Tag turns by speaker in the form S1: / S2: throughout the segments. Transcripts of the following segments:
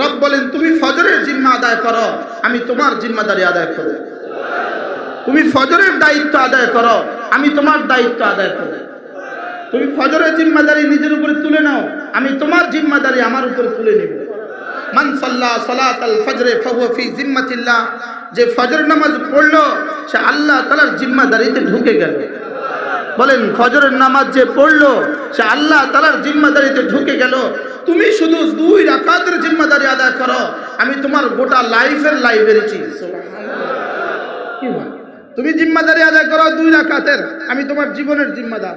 S1: রব বলেন, তুমি ফজরের জিম্মা আদায় করো, আমি তোমার জিম্মাদারি আদায় করো তুমি ফজরের দায়িত্ব আদায় করো, আমি তোমার দায়িত্ব আদায় করো তুমি ফজরের জিম্মাদারি নিজের উপরে তুলে নাও, আমি তোমার জিম্মাদারি আমার উপরে তুলে নেব। মান সাল্লাহ সালাত আল ফজরে ফি জিম্মাতিল্লাহ, যে ফজর নামাজ পড়ল, সে আল্লাহ তাআলার জিম্মাদারিতে ঢুকে গেল। বলেন, ফজরের নামাজ যে পড়ল, সে আল্লাহ তাআলার জিম্মাদারিতে ঢুকে গেল। তুমি শুধু দুই রাকাতের জিম্মাদারি আদায় করো আমি তোমার গোটা লাইফের লাইব্রেরি কি তুমি জিম্মাদারি আদায় করো দুই রাকাতের আমি তোমার জীবনের জিম্মাদার।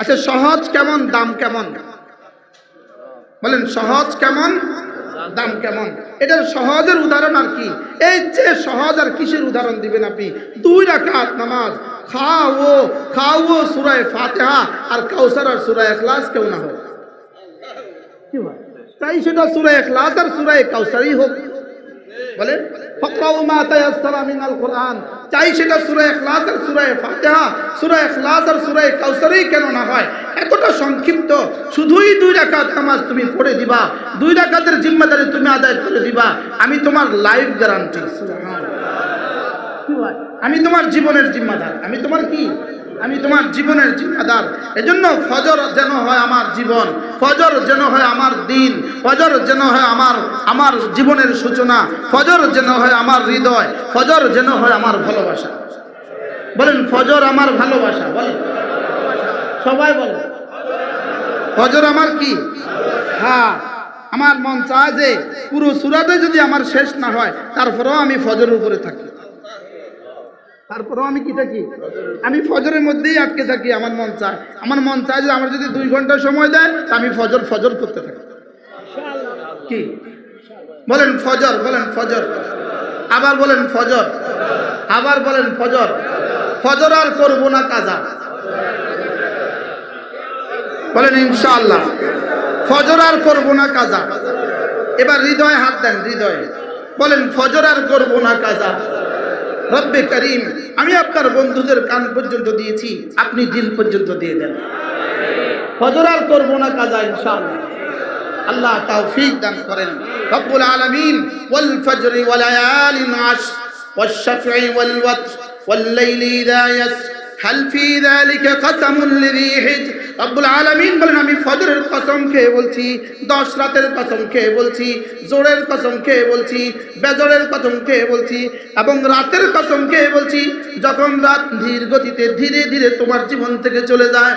S1: আচ্ছা সহজ কেমন দাম কেমন? বলেন সহজ কেমন দাম কেমন? এটার সহজের উদাহরণ আর কি? এই যে সহজ আর কিসের উদাহরণ দিবেন আপনি? দুই রাকাত নামাজ খাও খাও সুরায় ফাতেহা আর কাউসার আর সুরায় এখলাস কেউ না হোক। হয়? তাই সেটা সুরায় এখলাস আর সুরায় কাউসারই হোক। বলেন ফাকরাউ মা তায়াসসারা মিনাল কোরআন। চাই সেটা সূরা ইখলাস আর সূরা ফাতিহা সূরা ইখলাস আর সূরা কাউসারই কেন না হয়? এতটা সংক্ষিপ্ত শুধুই দুই রাকাত নামাজ তুমি পড়ে দিবা দুই রাকাতের জিম্মাদারি তুমি আদায় করে দিবা। আমি তোমার লাইফ গ্যারান্টি আমি তোমার জীবনের জিম্মাদার। আমি তোমার কি? আমি তোমার জীবনের জিম্মাদার। এজন্য ফজর যেন হয় আমার জীবন, ফজর যেন হয় আমার দিন, ফজর যেন হয় আমার আমার জীবনের সূচনা, ফজর যেন হয় আমার হৃদয়, ফজর যেন হয় আমার ভালোবাসা। বলেন, ফজর আমার ভালোবাসা, বলেন। সবাই বলেন। ফজর আমার কি? হ্যাঁ আমার মন চায় যে পুরো সুরাতে যদি আমার শেষ না হয়, তারপরেও আমি ফজরের উপরে থাকি। তারপরেও আমি কি থাকি? আমি ফজরের মধ্যেই আটকে থাকি, আমার মন চায়। আমার মন চায় যে আমার যদি দুই ঘণ্টা সময় দেয় আমি ফজর ফজর করতে থাকি। কি? বলেন ফজর বলেন ফজর। আবার বলেন ফজর। আবার বলেন ফজর। ফজর আর করব না কাজা। বলেন ইনশাআল্লাহ। ফজর আর করব না কাজা। এবার হৃদয় হাত দেন, হৃদয়ে। বলেন ফজর আর করব না কাজা। রব্বে করিম, আমি আপনার বন্ধুদের কান পর্যন্ত দিয়েছি, আপনি দিল পর্যন্ত দিয়ে দেন। ফজর আর করব না কাজা ইনশাল্লাহ আল্লাহ তৌফিক দান করেন। রব্বুল আলামিন, ওয়াল ফজরি ওয়া লায়ালিন আশ ওয়াশ শাফঈ ওয়াল ওয়াতর ওয়াল লাইলি ইযা ইয়াস, হাল ফি যালিকা কসম লিযী হিজর রব্বুল আলমিন বলেন, আমি ফজরের কসম খেয়ে বলছি, দশ রাতের কসম খেয়ে বলছি, জোরের কসম খেয়ে বলছি, বেজরের কসম খেয়ে বলছি এবং রাতের কসম খেয়ে বলছি, যখন রাত ধীর গতিতে ধীরে ধীরে তোমার জীবন থেকে চলে যায়।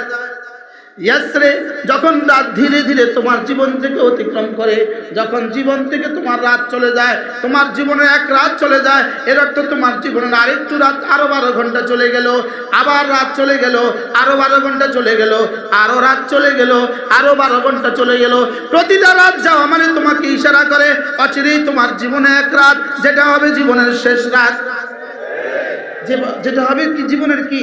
S1: ইয়াসরে, যখন রাত ধীরে ধীরে তোমার জীবন থেকে অতিক্রম করে, যখন জীবন থেকে তোমার রাত চলে যায়, তোমার জীবনে এক রাত চলে যায় এর অর্থ তোমার জীবনের আরেকটু রাত, আরও বারো ঘণ্টা চলে গেল, আবার রাত চলে গেল, আরও বারো ঘণ্টা চলে গেল, আরও রাত চলে গেল, আরও বারো ঘণ্টা চলে গেল। প্রতিটা রাত যাওয়া মানে তোমাকে ইশারা করে, অচিরেই তোমার জীবনে এক রাত, যেটা হবে জীবনের শেষ রাত। যেটা হবে কি? জীবনের কি?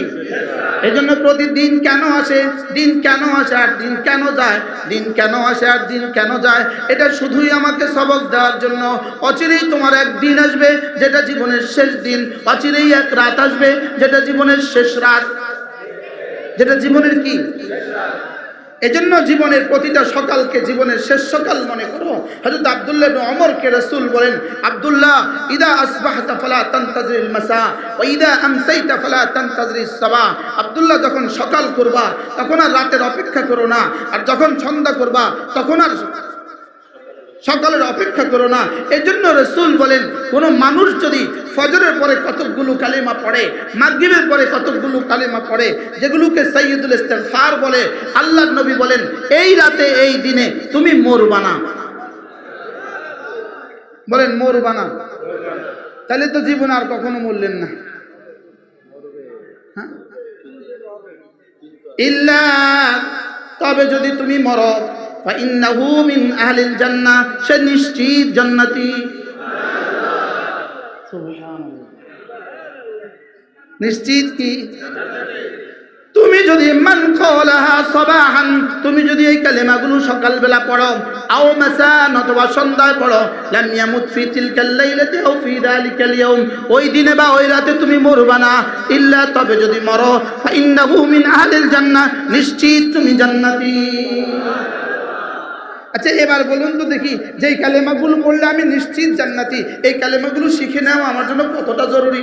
S1: এই জন্য প্রতিদিন কেন আসে? দিন কেন আসে আর দিন কেন যায়? দিন কেন আসে আর দিন কেন যায়? এটা শুধুই আমাকে সবক দেওয়ার জন্য। অচিরেই তোমার এক দিন আসবে, যেটা জীবনের শেষ দিন। অচিরেই এক রাত আসবে, যেটা জীবনের শেষ রাত। যেটা জীবনের কি? এজন্য জীবনের প্রতিটা সকালকে জীবনের শেষ সকাল মনে করো। হযরত আব্দুল্লাহ ওমরকে রাসূল বলেন, আব্দুল্লাহ, ইদা আসবাহতা ফালা তানতাজিল মাসা ওয়া ইদা আমসাইতা ফালা তানতাজিস সাবা আব্দুল্লাহ যখন সকাল করবা, তখন আর রাতের অপেক্ষা করো না। আর যখন সন্ধ্যা করবা, তখন আর সকালের অপেক্ষা করো না। এজন্য রসুল বলেন, কোনো মানুষ যদি ফজরের পরে কতকগুলো কালিমা পড়ে, মাগরিবের পরে কতকগুলো কালিমা পড়ে, যেগুলোকে সৈয়দুল ইস্তেগফার বলে আল্লাহ নবী বলেন, এই রাতে, এই দিনে তুমি মরবা না। বলেন, মরবা না। তাহলে তো জীবন আর কখনো মরলেন না। হ্যাঁ? ইল্লা, তবে যদি তুমি মরো ফাইন্নাহু মিন আহলিল জান্নাহ সে নিশ্চিত জান্নাতি। নিশ্চিত কি? তুমি যদি মান কলাহা সবাহান, তুমি যদি এই কালেমাগুলো সকালবেলা পড়ো, আও মাসান অথবা সন্ধ্যায় পড়ো, লাম ইয়ামুত ফি তিলকাল লাইলাতি আও ফি যালিকাল ইয়াউম, ওই দিনে বা ওই রাতে তুমি মরবা না, ইল্লা তবে যদি মরো, ফাইন্নাহু মিন আহলিল জান্নাহ নিশ্চিত তুমি জান্নাতি। আচ্ছা এবার বলুন তো দেখি যে এই কালেমাগুলো পড়লে আমি নিশ্চিত জান্নাতি এই কালেমাগুলো শিখে নেওয়া আমার জন্য কতটা জরুরি?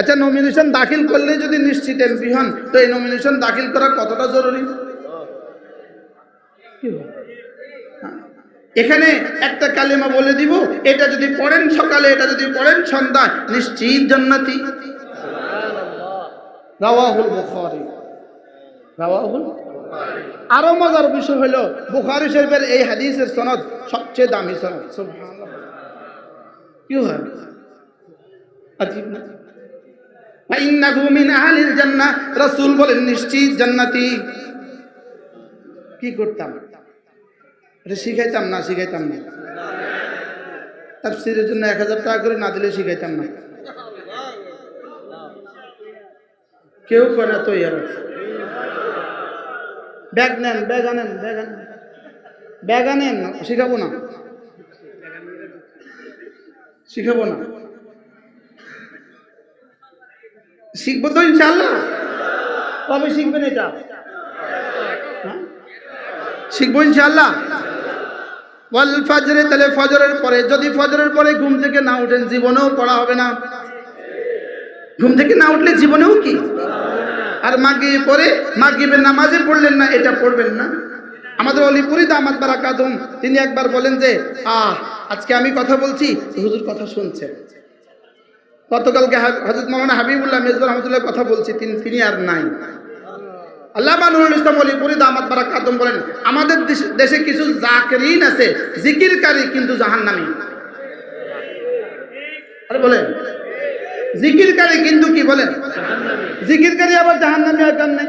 S1: আচ্ছা নমিনেশন দাখিল করলে যদি নিশ্চিত এমপি হন তো এই নমিনেশন দাখিল করা কতটা জরুরি। এখানে একটা কালেমা বলে দিব এটা যদি পড়েন সকালে এটা যদি পড়েন সন্ধ্যা নিশ্চিত জান্নাতি। রাওয়াহুল বুখারী। রাওয়াহুল আরও মজার বিষয় হলো বুখারী শরীফের এই হাদিসের সনদ সবচেয়ে দামি সনদ। কি হয় নিশ্চিত কি করতাম? শিখাইতাম না, শিখাইতাম এক টাকা কেউ করে না তো ইয়ার ব্যাগ নেন ব্যাগ আনেন ব্যাগ আনেন ব্যাগ আনেন শিখাবো না। শিখাবো না। শিখব তো ইনশাল্লাহ কবে শিখবেন এটা? হ্যাঁ? শিখব ইনশাল্লাহ ওয়াল ফজরে, তাহলে ফজরের পরে। যদি ফজরের পরে ঘুম থেকে না উঠেন, জীবনেও পড়া হবে না। ঘুম থেকে না উঠলে জীবনেও কি? আর মাগি পরে মাগিবের নামাজে পড়লেন না, এটা পড়বেন না। আমাদের অলিপুরি দামাত বারাকাতুম তিনি একবার বলেন যে, আহ, আজকে আমি কথা বলছি, হুজুর কথা শুনছে। গতকালকে হজরত মৌলানা হাবিবুল্লাহ মেজবর রহমতুল্লাহ কথা বলছি, তিনি তিনি আর নাই। আল্লাহ নুরুল ইসলাম অলিপুরি দামাত বারাকাতুম বলেন, আমাদের দেশে কিছু জাকরিন আছে, জিকিরকারী কিন্তু জাহান্নামী। আরে বলেন। জিকিরকারী কিন্তু কি বলেন? জিকিরকারী আবার জাহান্নামী আর কেমনে?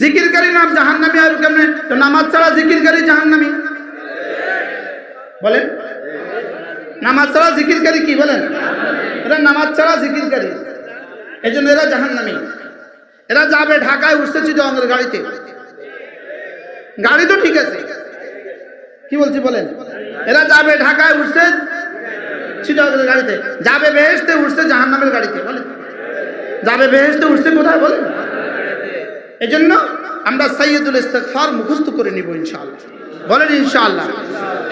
S1: জিকিরকারী নাম জাহান্নামী আর কেমনে? তো নামাজ ছাড়া জিকিরকারী জাহান্নামী? বলেন। নামাজ ছাড়া জিকিরকারী কি বলেন? এরা নামাজ ছাড়া জিকিরকারী। এই জন্য এরা জাহান্নামী। এরা যাবে ঢাকায় উঠছে চিটঙ্গের গাড়িতে। গাড়ি তো ঠিক আছে। কি বলছি বলেন? এরা যাবে ঢাকায় উঠছে চিটঙ্গের গাড়িতে। যাবে বেহেস্তে উঠছে জাহান্নামের গাড়িতে বলেন যাবে বেহেস্তে উঠছে কোথায় বলেন এজন্য আমরা সৈয়দুল ইস্তেগফার মুখস্থ করে নিব ইনশাআল্লাহ। বলেন ইনশাআল্লাহ।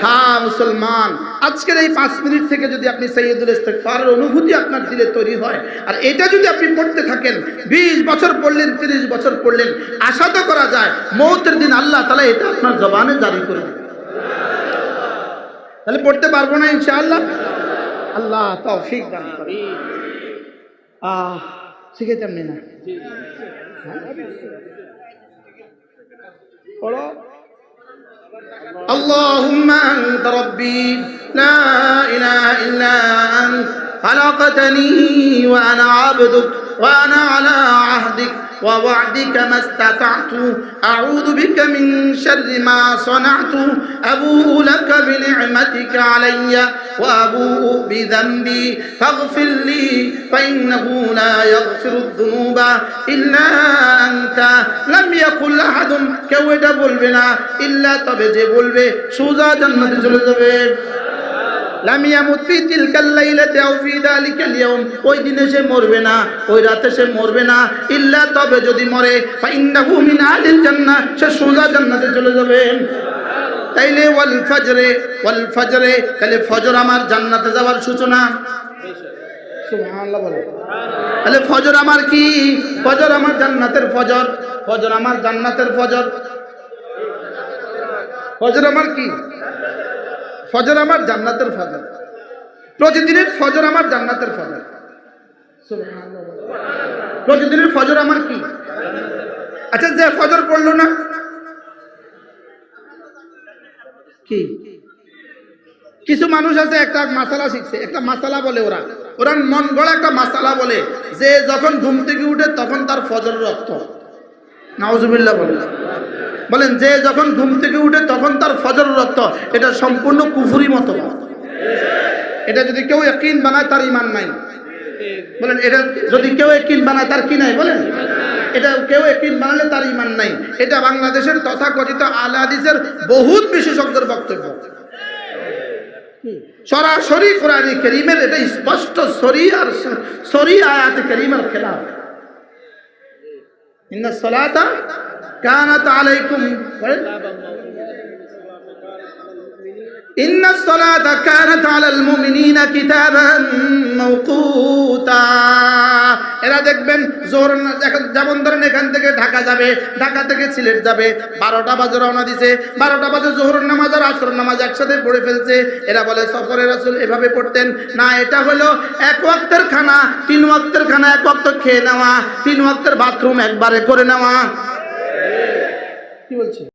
S1: হ্যাঁ মুসলমান, আজকের এই পাঁচ মিনিট থেকে যদি আপনি সৈয়দুল ইস্তেগফারের অনুভূতি আপনার দিলে তৈরি হয়, আর এটা যদি আপনি পড়তে থাকেন, বিশ বছর পড়লেন, তিরিশ বছর পড়লেন, আশা তো করা যায়, মৌতের দিন আল্লাহ তালা এটা আপনার জবানে জারি করে দেবে তাহলে পড়তে পারব না ইনশাআল্লাহ? আল্লাহ তৌফিক দান করে আহ শিখেছেন না পড়ো اللهم أنت ربي لا إله إلا أنت خلقتني وأنا عبدك وأنا على عهدك ووعدك ما استطعت أعوذ بك من شر ما صنعت أبوء لك بنعمتك علي وأبوء بذنبي فاغفر لي فإنه لا يغفر الذنوب إلا أنت لم يقل أحد كودا بولبنا إلا تبجي بولبي سوزا جنة جلد চলে যাবে লাম ইয়ামুত ফি তিলকাল লাইলাতি আও ফি যালিকাল ইয়াউম। ওই দিনে সে মরবে না, ওই রাতে সে মরবে না। ইল্লা তবে যদি মরে ফা ইন্নাহু মিন আহলিল জান্নাহ, সে সোজা জান্নাতে চলে যাবে। তাইলে ওয়াল ফজরে ওয়াল ফজরে তাহলে ফজর আমার জান্নাতে যাওয়ার সূচনা। সুবহানাল্লাহ বলে তাহলে ফজর আমার কি? ফজর আমার জান্নাতের ফজর। ফজর আমার জান্নাতের ফজর। ফজর আমার কি? ফজর আমার জান্নাতের ফজর। প্রতিদিনের ফজর আমার জান্নাতের ফজর। প্রতিদিনের ফজর আমার কি? আচ্ছা যে ফজর পড়ল না কি? কিছু মানুষ আছে একটা মাসালা শিখছে একটা মাসালা বলে ওরা। ওরা মন গড়া একটা মাসালা বলে যে যখন ঘুম থেকে উঠে তখন তার ফজর রক্ত নাউজুবিল্লাহ বলে। বলেন, যে যখন ঘুম থেকে উঠে তখন তার ফজর রক্ত। এটা সম্পূর্ণ কুফুরি মতো এটা যদি কেউ একিন বানায়, তার ইমান নাই। বলেন, এটা যদি কেউ একিন বানায়, তার কি নাই? বলেন, এটা কেউ একিন বানালে তার ইমান নাই। এটা বাংলাদেশের তথাকথিত আল হাদিসের বহুত বিশেষজ্ঞের বক্তব্য। সরাসরি কোরআনী করিমের এটা স্পষ্ট সরি আর সরি আয়াত করিমের খেলাফ। ইন্না সলাতা কানাত আলাইকুম বলেন إن الصلاة كانت على المؤمنين كتابا موقوتا এরা দেখবেন জোর যেমন ধরেন এখান থেকে ঢাকা যাবে ঢাকা থেকে সিলেট যাবে বারোটা বাজে রওনা দিছে বারোটা বাজে জোহর নামাজ আর আসর নামাজ একসাথে পড়ে ফেলছে এরা বলে সফরের রাসূল এভাবে পড়তেন না এটা হলো এক ওয়াক্তের খানা তিন ওয়াক্তের খানা এক ওয়াক্ত খেয়ে নেওয়া তিন ওয়াক্তের বাথরুম একবারে করে নেওয়া কি বলছে